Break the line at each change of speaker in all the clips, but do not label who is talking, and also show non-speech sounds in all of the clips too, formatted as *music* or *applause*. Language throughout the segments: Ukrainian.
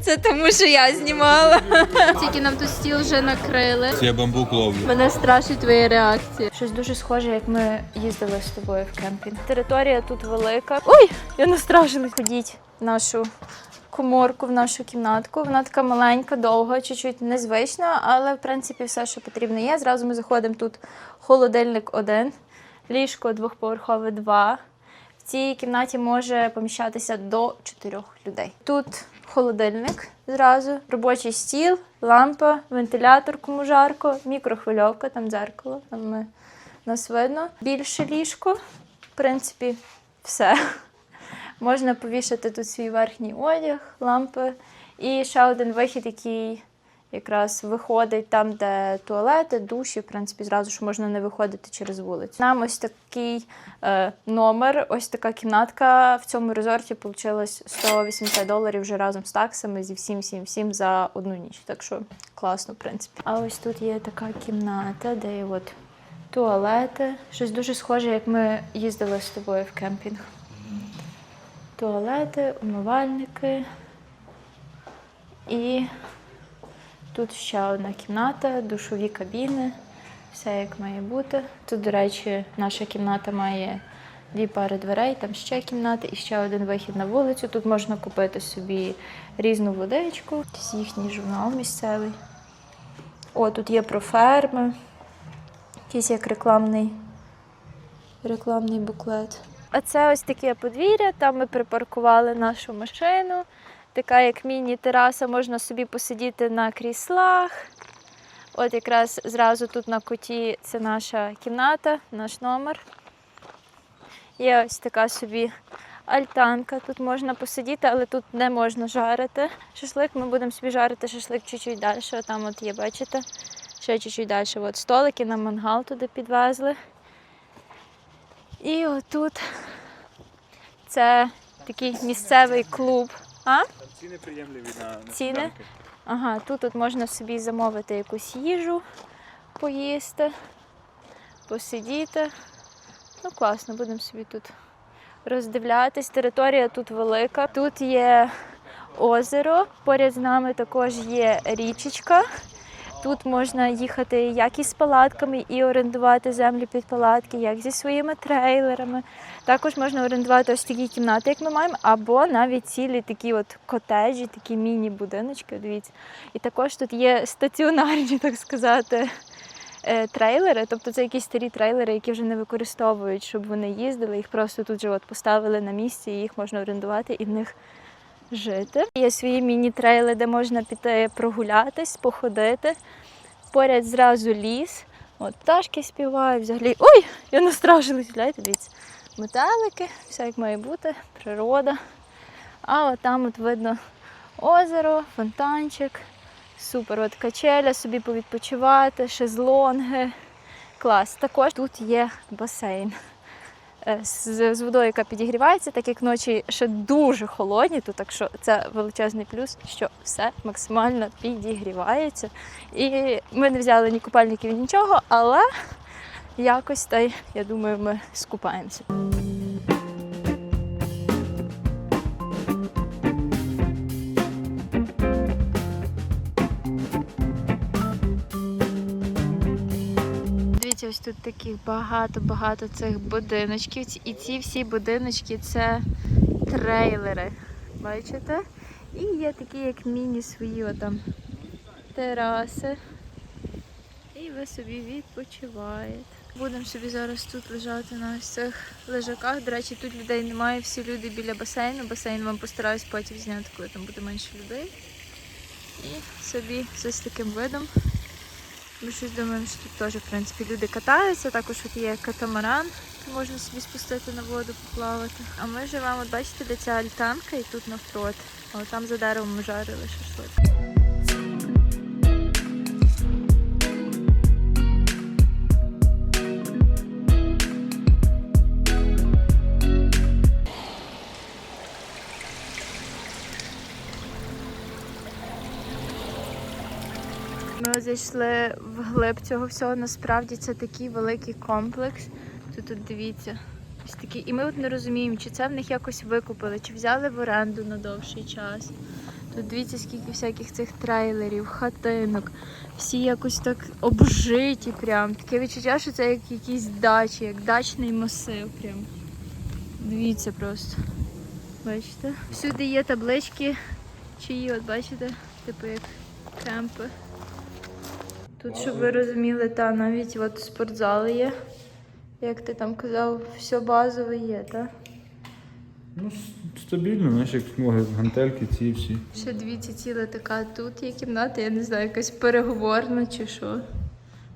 Це тому, що я знімала. Тільки нам тут стіл вже накрили.
Я бамбук ловлю.
Мене страшить твої реакції. Щось дуже схоже, як ми їздили з тобою в кемпінг. Територія тут велика. Ой, я настрашилась. Ходіть в нашу коморку, в нашу кімнатку. Вона така маленька, довга, чуть-чуть незвична, але в принципі все, що потрібно є. Зразу ми заходимо тут холодильник один, ліжко двохповерхове два. В цій кімнаті може поміщатися до чотирьох людей. Тут холодильник зразу, робочий стіл, лампа, вентилятор, кому жарко, мікрохвильовка, там дзеркало, там ми, нас видно. Більше ліжко, в принципі, все. Можна повішати тут свій верхній одяг, лампи. І ще один вихід, який якраз виходить там, де туалети, душі, в принципі, зразу ж можна не виходити через вулицю. Нам ось такий е, номер, ось така кімнатка в цьому резорті вийшло 180 доларів вже разом з таксами, зі всім всім всім за одну ніч. Так що класно, в принципі. А ось тут є така кімната, де є от туалети. Щось дуже схоже, як ми їздили з тобою в кемпінг. Туалети, умивальники. І тут ще одна кімната, душові кабіни, все як має бути. Тут, до речі, наша кімната має дві пари дверей, там ще кімната і ще один вихід на вулицю. Тут можна купити собі різну водичку, їхній журнал місцевий. О, тут є про ферми, якийсь як рекламний, рекламний буклет. А це ось таке подвір'я, там ми припаркували нашу машину. Така як міні-тераса, можна собі посидіти на кріслах. От якраз зразу тут на куті це наша кімната, наш номер. Є ось така собі альтанка. Тут можна посидіти, але тут не можна жарити. Шашлик ми будемо собі жарити шашлик чуть-чуть далі. Там от є, бачите, ще чуть-чуть далі. От столики на мангал туди підвезли. І отут це такий місцевий клуб. А?
Ціни приємливі на, на
Ціни?
сніданки.
Ага, тут от можна собі замовити якусь їжу, поїсти, посидіти. Ну, класно, будемо собі тут роздивлятись. Територія тут велика. Тут є озеро, поряд з нами також є річечка. Тут можна їхати як із палатками і орендувати землі під палатки, як зі своїми трейлерами. Також можна орендувати ось такі кімнати, як ми маємо, або навіть цілі такі от котеджі, такі міні-будиночки. Дивіться. І також тут є стаціонарні, так сказати, е, трейлери. Тобто це якісь старі трейлери, які вже не використовують, щоб вони їздили. Їх просто тут же от поставили на місці, і їх можна орендувати і в них жити. Є свої міні-трейли, де можна піти прогулятись, походити. Поряд зразу ліс. От пташки співають взагалі. Ой! Я настрашилась, гляньте, дивіться. Метелики, все як має бути, природа. А от там от видно озеро, фонтанчик. Супер, от качеля, собі повідпочивати, шезлонги. Клас. Також тут є басейн з, з водою, яка підігрівається, так як ночі ще дуже холодні, то так що це величезний плюс, що все максимально підігрівається. І ми не взяли ні купальників, нічого, але якось та й, я думаю, ми скупаємося. Дивіться, ось тут таких багато-багато цих будиночків. І ці всі будиночки це трейлери. Бачите? І є такі, як міні свої отам тераси. І ви собі відпочиваєте. Будемо собі зараз тут лежати на ось цих лежаках. До речі, тут людей немає, всі люди біля басейну. Басейн вам постараюсь потім зняти, коли там буде менше людей. І собі з ось таким видом. Ми щось думаємо, що тут теж, в принципі, люди катаються. Також от є катамаран, можна собі спустити на воду, поплавати. А ми живемо, от бачите, де ця альтанка і тут навпроти. А от там за деревом жарили шашлик. Ми зайшли в глиб цього всього. Насправді це такий великий комплекс. Тут, тут дивіться, Ось такі. І ми от не розуміємо, чи це в них якось викупили, чи взяли в оренду на довший час. Тут дивіться, скільки всяких цих трейлерів, хатинок. Всі якось так обжиті прям. Таке відчуття, що це як якісь дачі, як дачний масив прям. Дивіться просто. Бачите? Всюди є таблички, чиї, от бачите, типу як кемпи. Тут, щоб ви розуміли, та навіть от спортзали є. Як ти там казав, все базове є, так?
Ну, стабільно, знаєш, як ноги, гантельки ці всі.
Ще дивіться, ціла така тут є кімната, я не знаю, якась переговорна чи що.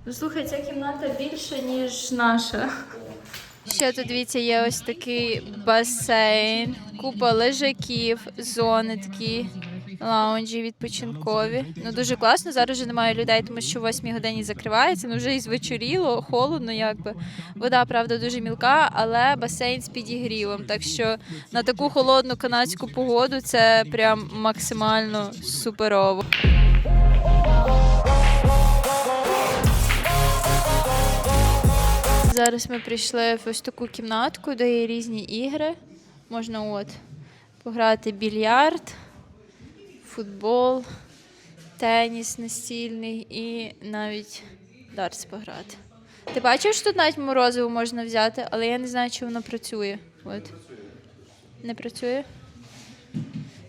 Ну слухай, ця кімната більша, ніж наша. Ще тут дивіться, є ось такий басейн, купа лежаків, зони такі, лаунжі відпочинкові. Ну дуже класно. Зараз вже немає людей, тому що в 8 годині закривається. Ну вже і звечоріло, холодно, якби. Вода, правда, дуже мілка, але басейн з підігрівом. Так що на таку холодну канадську погоду це прям максимально суперово. Зараз ми прийшли в ось таку кімнатку, де є різні ігри. Можна от пограти більярд, футбол, теніс настільний і навіть дартс пограти. Ти бачив, що тут навіть морозиво можна взяти, але я не знаю, чи воно працює. От. Не працює?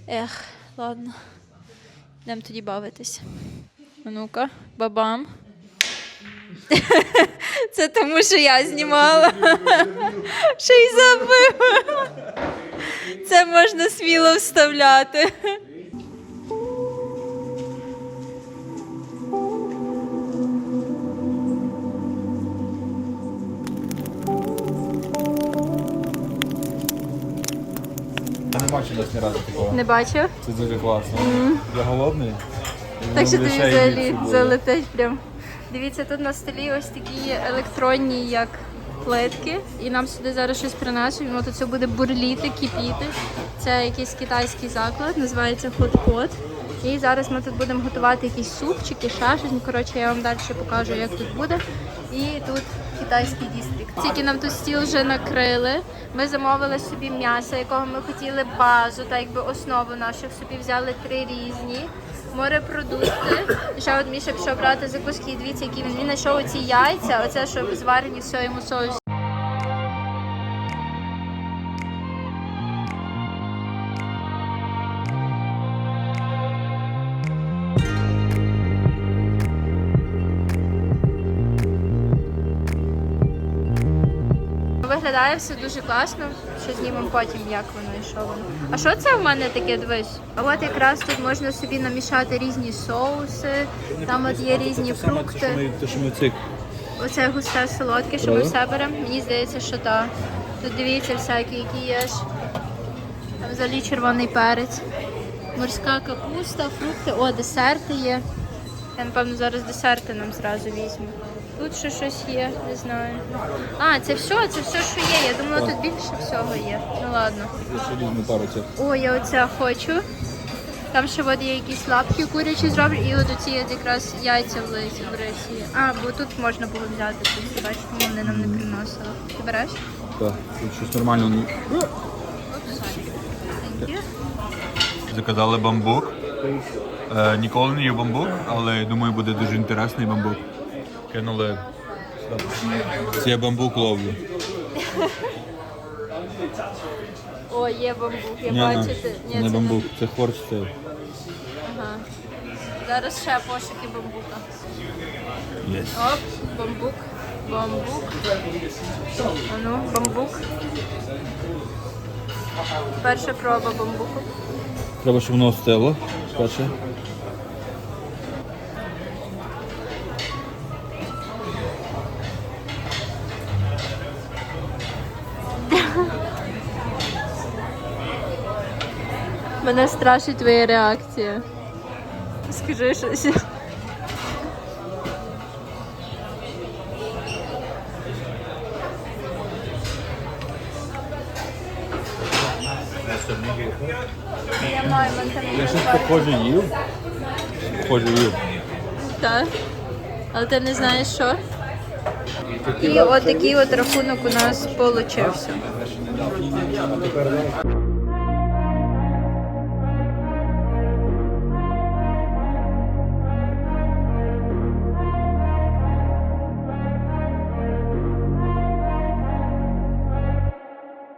Ех, ладно. Йдемо тоді бавитись. А ну-ка, бабам. *laughs* Це тому, що я знімала. Ще й забила. Це можна сміло вставляти.
Бачив десь ні разу такого.
Не бачив?
Це дуже класно. Я голодний.
Так що тобі взагалі залетить прям. Дивіться, тут на столі ось такі електронні, як плитки, і нам сюди зараз щось принесуть. Воно тут все буде бурліти, кипіти. Це якийсь китайський заклад, називається хот-пот. І зараз ми тут будемо готувати якісь супчики, ще коротше, я вам далі покажу, як тут буде. І тут китайський дістрикт. Тільки нам тут стіл вже накрили. Ми замовили собі м'ясо, якого ми хотіли базу, та якби основу наших собі взяли три різні. Морепродукти. І ще от Міша пішов брати закуски. І Дивіться, які він знайшов оці яйця, оце що зварені в соєму соусі. Виглядає все дуже класно. Що знімемо потім, як воно і що воно. А що це в мене таке? Дивись? А от якраз тут можна собі намішати різні соуси, там от є різні фрукти.
Те, що ми цик.
Оце густе солодке, що ми все беремо. Мені здається, що так. Тут дивіться всякі, які є ж. Там взагалі червоний перець. Морська капуста, фрукти. О, десерти є. Я напевно зараз десерти нам зразу візьму. Тут ще щось є, не знаю. А, це все, це все, що є. Я думала, тут більше всього є. Ну ладно.
Я ще візьму пару цих.
О, я оце хочу. Там ще от є якісь лапки курячі зроблені, і от оці якраз яйця в лисі в рисі. А, бо тут можна було взяти тут, бачиш, тому вони нам не приносили. Ти береш?
Так, тут щось нормально. ну.
Thank you.
Заказали бамбук. Е, ніколи не їв бамбук, але думаю, буде дуже інтересний бамбук. Кинули. Це я бамбук ловлю.
О, є бамбук, я
Ні,
бачу.
ну,
ти-
це не бамбук, це хорч.
Ага. Зараз ще пошуки бамбука.
Yes.
Оп, бамбук, бамбук. А ну, бамбук. Перша проба бамбуку.
Треба, щоб воно остило. Перше.
Мене страшить твоя реакція. Скажи щось.
Я щось похоже їв. Похоже їв.
Так. Але ти не знаєш що? І от такий от рахунок у нас получився.